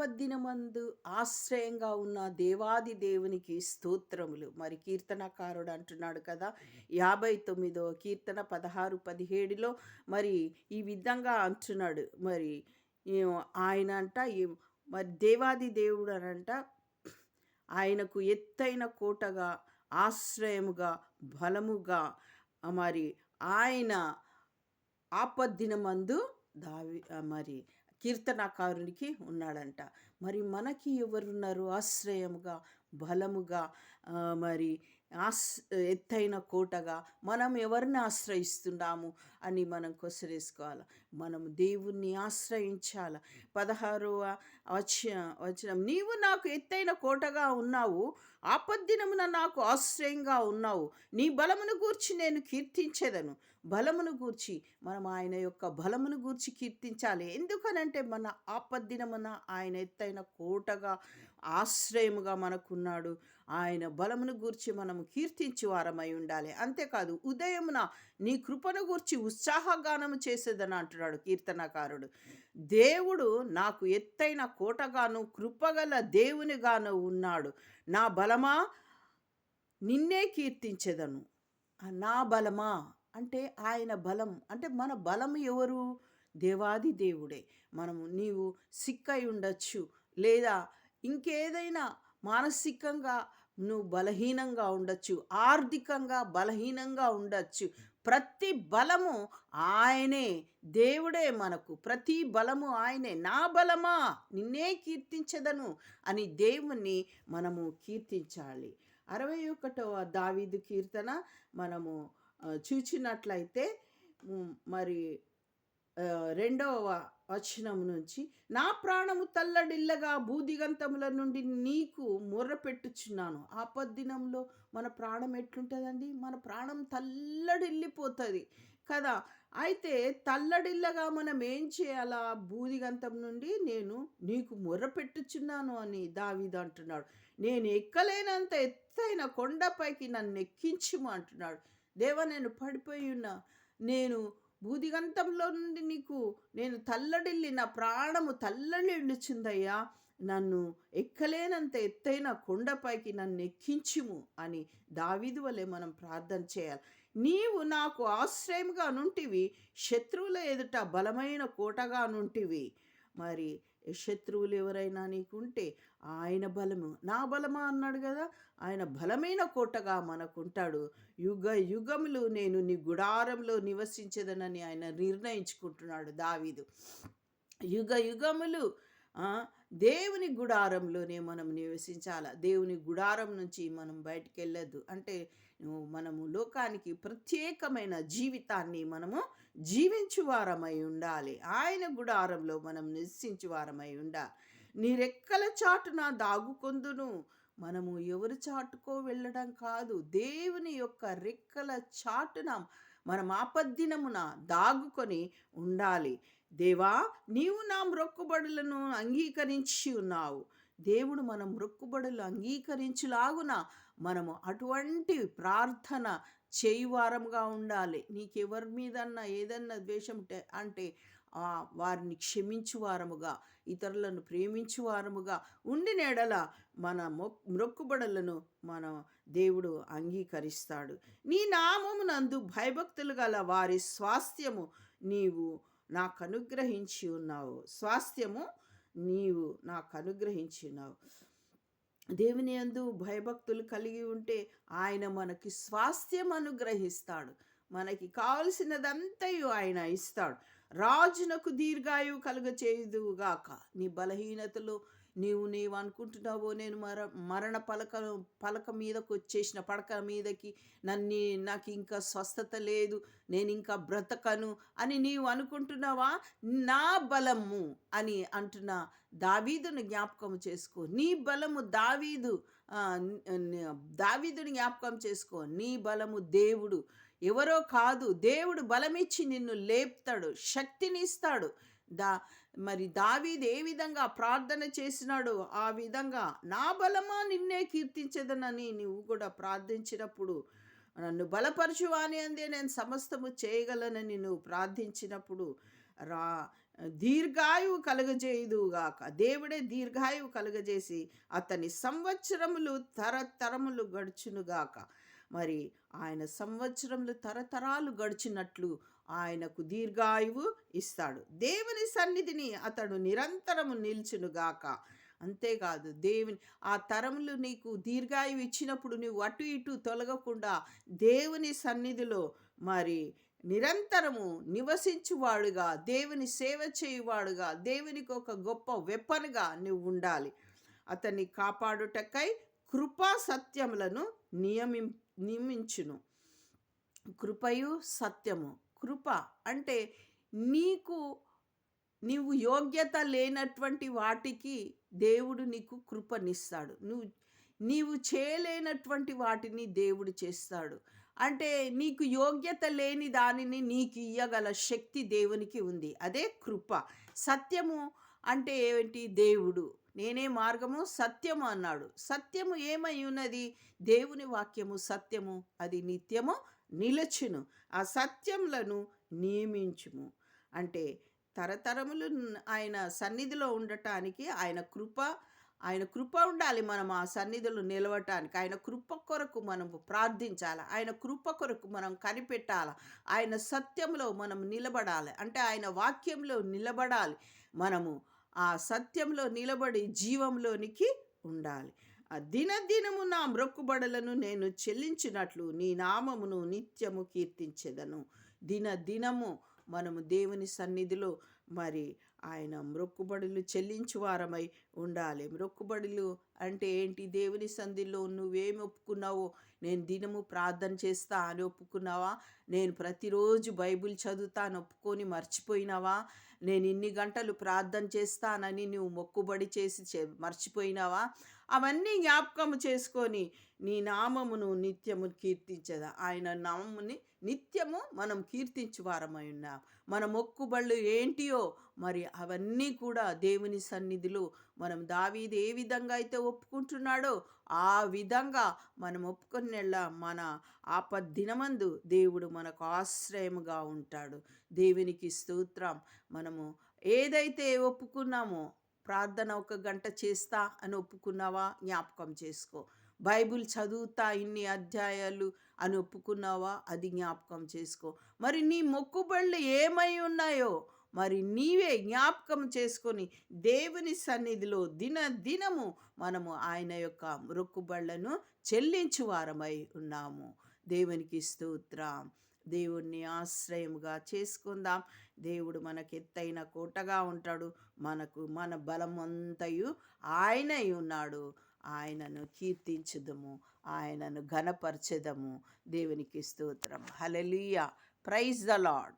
ఆపద్దినమందు ఆశ్రయంగా ఉన్న దేవాది దేవునికి స్తోత్రములు. మరి కీర్తనకారుడు అంటున్నాడు కదా యాభై తొమ్మిదో కీర్తన పదహారు పదిహేడులో మరి ఈ విధంగా అంటున్నాడు. మరి ఆయన అంట ఈ- మరి దేవాది దేవుడు అనంట ఆయనకు ఎత్తైన కోటగా ఆశ్రయముగా బలముగా మరి ఆయన ఆపద్దినమందు దావి మరి కీర్తనాకారునికి ఉన్నాడంట. మరి మనకి ఎవరున్నారు? ఆశ్రయముగా బలముగా మరి ఆస్ ఎత్తైన కోటగా మనం ఎవరిని ఆశ్రయిస్తున్నాము? అని మనం కొసరేసుకోవాలి. మనం దేవుణ్ణి ఆశ్రయించాల. పదహారవ వచ్చ వచనం నీవు నాకు ఎత్తైన కోటగా ఉన్నావు ఆపద్దినమున నాకు ఆశ్రయంగా ఉన్నావు. నీ బలమును గూర్చి నేను కీర్తించేదను. బలమును గూర్చి మనం ఆయన యొక్క బలమును గూర్చి కీర్తించాలి. ఎందుకనంటే మన ఆపద్దినమున ఆయన ఎత్తైన కోటగా ఆశ్రయముగా మనకున్నాడు. ఆయన బలమును గూర్చి మనము కీర్తించి వారమై ఉండాలి. అంతేకాదు ఉదయమున నీ కృపను గూర్చి ఉత్సాహగానము చేసేదని అంటున్నాడు కీర్తనకారుడు. దేవుడు నాకు ఎత్తైన కోటగాను కృపగల దేవునిగాను ఉన్నాడు. నా బలమా? నిన్నే కీర్తించెదను. నా బలమా? అంటే ఆయన బలం. అంటే మన బలం ఎవరు? దేవాది దేవుడే. మనము నీవు సిక్కై ఉండొచ్చు. లేదా ఇంకేదైనా మానసికంగా నువ్వు బలహీనంగా ఉండొచ్చు. ఆర్థికంగా బలహీనంగా ఉండొచ్చు. ప్రతి బలము ఆయనే దేవుడే మనకు. ప్రతి బలము ఆయనే. నా బలమా? నిన్నే కీర్తించదను అని దేవుణ్ణి మనము కీర్తించాలి. అరవై ఒకటవ దావీదు కీర్తన మనము చూచినట్లయితే మరి రెండవ వచనము నుంచి నా ప్రాణము తల్లడిల్లగా భూదిగంతముల నుండి నీకు మొర్రపెట్టుచున్నాను ఆపద్దినంలో మన ప్రాణం ఎట్లుంటుందండి? మన ప్రాణం తల్లడిల్లిపోతుంది కదా? అయితే తల్లడిల్లగా మనం ఏం చేయాలా? భూదిగంతం నుండి నేను నీకు మొర్రపెట్టుచున్నాను అని దావిద అంటున్నాడు. నేను ఎక్కలేనంత ఎత్తైన కొండపైకి నన్ను ఎక్కించుము అంటున్నాడు. దేవా నేను పడిపోయి ఉన్నా. నేను భూదిగంతంలో నుండి నీకు నేను తల్లడిల్లి నా ప్రాణము తల్లడిల్లుచుందయ్యా నన్ను ఎక్కలేనంత ఎత్తైన కొండపైకి నన్ను ఎక్కించుము అని దావిదు వలె మనం ప్రార్థన చేయాలి. నీవు నాకు ఆశ్రయంగా నుంటివి శత్రువుల ఎదుట బలమైన కోటగా నుంటివి. మరి శత్రువులు ఎవరైనా నీకుంటే ఆయన బలము. నా బలమా అన్నాడు కదా ఆయన బలమైన కోటగా మనకుంటాడు. యుగ యుగములు నేను నీ గుడారంలో నివసించదనని ఆయన నిర్ణయించుకుంటున్నాడు దావీదు. యుగ యుగములు దేవుని గుడారంలోనే మనం నివసించాల? దేవుని గుడారం నుంచి మనం బయటికి వెళ్ళద్దు అంటే మనము లోకానికి ప్రత్యేకమైన జీవితాన్ని మనము జీవించువారమై ఉండాలి. ఆయన గుడారంలో మనం నివసించువారమై ఉండాలి నీ రెక్కల చాటున దాగుకొందును. మనము ఎవరు చాటుకో వెళ్ళడం కాదు. దేవుని యొక్క రెక్కల చాటున మనం ఆపద్దినమున దాగుకొని ఉండాలి. దేవా నీవు నా మ్రొక్కుబడులను అంగీకరించి ఉన్నావు. దేవుడు మన మ్రొక్కుబడులు అంగీకరించులాగున మనము అటువంటి ప్రార్థన చేయువారంగా ఉండాలి. నీకెవరి మీదన్నా ఏదన్నా ద్వేషం అంటే వారిని క్షమించువారముగా ఇతరులను ప్రేమించువారముగా ఉండిన ఎడల మన మొక్ మ్రొక్కుబడులను మన దేవుడు అంగీకరిస్తాడు. నీ నామమునందు భయభక్తులు గల వారి స్వాస్థ్యము నీవు నాకు అనుగ్రహించి ఉన్నావు. స్వాస్థ్యము నీవు నాకు అనుగ్రహించి ఉన్నావు. దేవుని యందు భయభక్తులు కలిగి ఉంటే ఆయన మనకి స్వాస్థ్యం అనుగ్రహిస్తాడు. మనకి కావలసినదంతయు ఆయన ఇస్తాడు. రాజునకు దీర్ఘాయువు కలుగ చేయుదుగాక నీ బలహీనతలు నీవు నీవు అనుకుంటున్నావో నేను మర మరణ పలక పలక మీదకు వచ్చేసిన పడక మీదకి నన్ను నాకు ఇంకా స్వస్థత లేదు నేను ఇంకా బ్రతకను అని నీవు అనుకుంటున్నావా నా బలము అని అంటున్న దావీదుని జ్ఞాపకం చేసుకో. నీ బలము దావీదు దావీదుని జ్ఞాపకం చేసుకో. నీ బలము దేవుడు. ఎవరో కాదు దేవుడు బలమిచ్చి నిన్ను లేపుతాడు శక్తిని ఇస్తాడు దా మరి దావీద్ ఏ విధంగా ప్రార్థన చేసినాడో ఆ విధంగా నా బలమా నిన్నే కీర్తించదనని నువ్వు కూడా ప్రార్థించినప్పుడు నన్ను బలపరచువాని అందే నేను సమస్తము చేయగలనని నువ్వు ప్రార్థించినప్పుడు రా దీర్ఘాయువు కలుగజేయుదుగాక దేవుడే దీర్ఘాయువు కలుగజేసి అతని సంవత్సరములు తరతరములు గడుచునుగాక. మరి ఆయన సంవత్సరములు తరతరాలు గడిచినట్లు ఆయనకు దీర్ఘాయువు ఇస్తాడు. దేవుని సన్నిధిని అతడు నిరంతరము నిల్చునుగాక. అంతేకాదు దేవుని ఆ తరములు నీకు దీర్ఘాయువు ఇచ్చినప్పుడు నువ్వు అటు ఇటు తొలగకుండా దేవుని సన్నిధిలో మరి నిరంతరము నివసించువాడుగా దేవుని సేవ చేయువాడుగా దేవునికి ఒక గొప్ప వెప్పనుగా నువ్వు ఉండాలి. అతన్ని కాపాడుటకై కృపా సత్యములను నియమి నియమించును. కృపయు సత్యము. కృప అంటే నీకు నీవు యోగ్యత లేనటువంటి వాటికి దేవుడు నీకు కృపనిస్తాడు. నువ్వు నీవు చేయలేనటువంటి వాటిని దేవుడు చేస్తాడు. అంటే నీకు యోగ్యత లేని దానిని నీకు ఇయ్యగల శక్తి దేవునికి ఉంది. అదే కృప. సత్యము అంటే ఏంటి దేవుడు. నేనే మార్గము సత్యము అన్నాడు. సత్యము ఏమై ఉన్నది? దేవుని వాక్యము సత్యము అది నిత్యము నిలచును. ఆ సత్యములను నియమించుము. అంటే తరతరములు ఆయన సన్నిధిలో ఉండటానికి ఆయన కృప ఆయన కృప ఉండాలి మనం ఆ సన్నిధులు నిలవటానికి. ఆయన కృప కొరకు మనం ప్రార్థించాలి? ఆయన కృప కొరకు మనం కనిపెట్టాలి? ఆయన సత్యంలో మనం నిలబడాలి. అంటే ఆయన వాక్యంలో నిలబడాలి. మనము ఆ సత్యంలో నిలబడి జీవంలోనికి ఉండాలి. దినదినము నా మ్రొక్కుబడలను నేను చెల్లించినట్లు నీ నామమును నిత్యము కీర్తించెదను. దినదినము మనము దేవుని సన్నిధిలో మరి ఆయన మ్రొక్కుబడులు చెల్లించువారమై ఉండాలి. మ్రొక్కుబడులు అంటే ఏంటి? దేవుని సంధిలో నువ్వేమి ఒప్పుకున్నావో? నేను దినము ప్రార్థన చేస్తా అని ఒప్పుకున్నావా? నేను ప్రతిరోజు బైబిల్ చదువుతా అని ఒప్పుకొని మర్చిపోయినావా? నేను ఇన్ని గంటలు ప్రార్థన చేస్తానని నువ్వు మొక్కుబడి చేసి మర్చిపోయినావా? అవన్నీ జ్ఞాపకం చేసుకొని నీ నామమును నిత్యము కీర్తించదా? ఆయన నామముని నిత్యము మనం కీర్తించువారమై ఉన్నాం. మన మొక్కుబళ్ళు ఏంటియో మరి అవన్నీ కూడా దేవుని సన్నిధిలో మనం దావీది ఏ విధంగా అయితే ఒప్పుకుంటున్నాడో ఆ విధంగా మనం ఒప్పుకునేలా మన ఆపద్దినమందు దేవుడు మనకు ఆశ్రయముగా ఉంటాడు. దేవునికి స్తోత్రం. మనము ఏదైతే ఒప్పుకున్నామో ప్రార్థన ఒక గంట చేస్తా అని ఒప్పుకున్నావా? జ్ఞాపకం చేసుకో. బైబిల్ చదువుతా ఇన్ని అధ్యాయాలు అని ఒప్పుకున్నావా? అది జ్ఞాపకం చేసుకో. మరి నీ మొక్కుబళ్ళు ఏమై ఉన్నాయో మరి నీవే జ్ఞాపకం చేసుకొని దేవుని సన్నిధిలో దిన దినము మనము ఆయన యొక్క మొక్కుబళ్ళను చెల్లించువారమై ఉన్నాము. దేవునికి స్తోత్రం. దేవుణ్ణి ఆశ్రయముగా చేసుకుందాం. దేవుడు మనకు ఎత్తైన కోటగా ఉంటాడు. మనకు మన బలం అంతయు ఆయనై ఉన్నాడు. ఆయనను కీర్తించుదము. ఆయనను ఘనపరచదము. దేవునికి స్తోత్రం. హలలీయ ప్రైజ్ ద లాడ్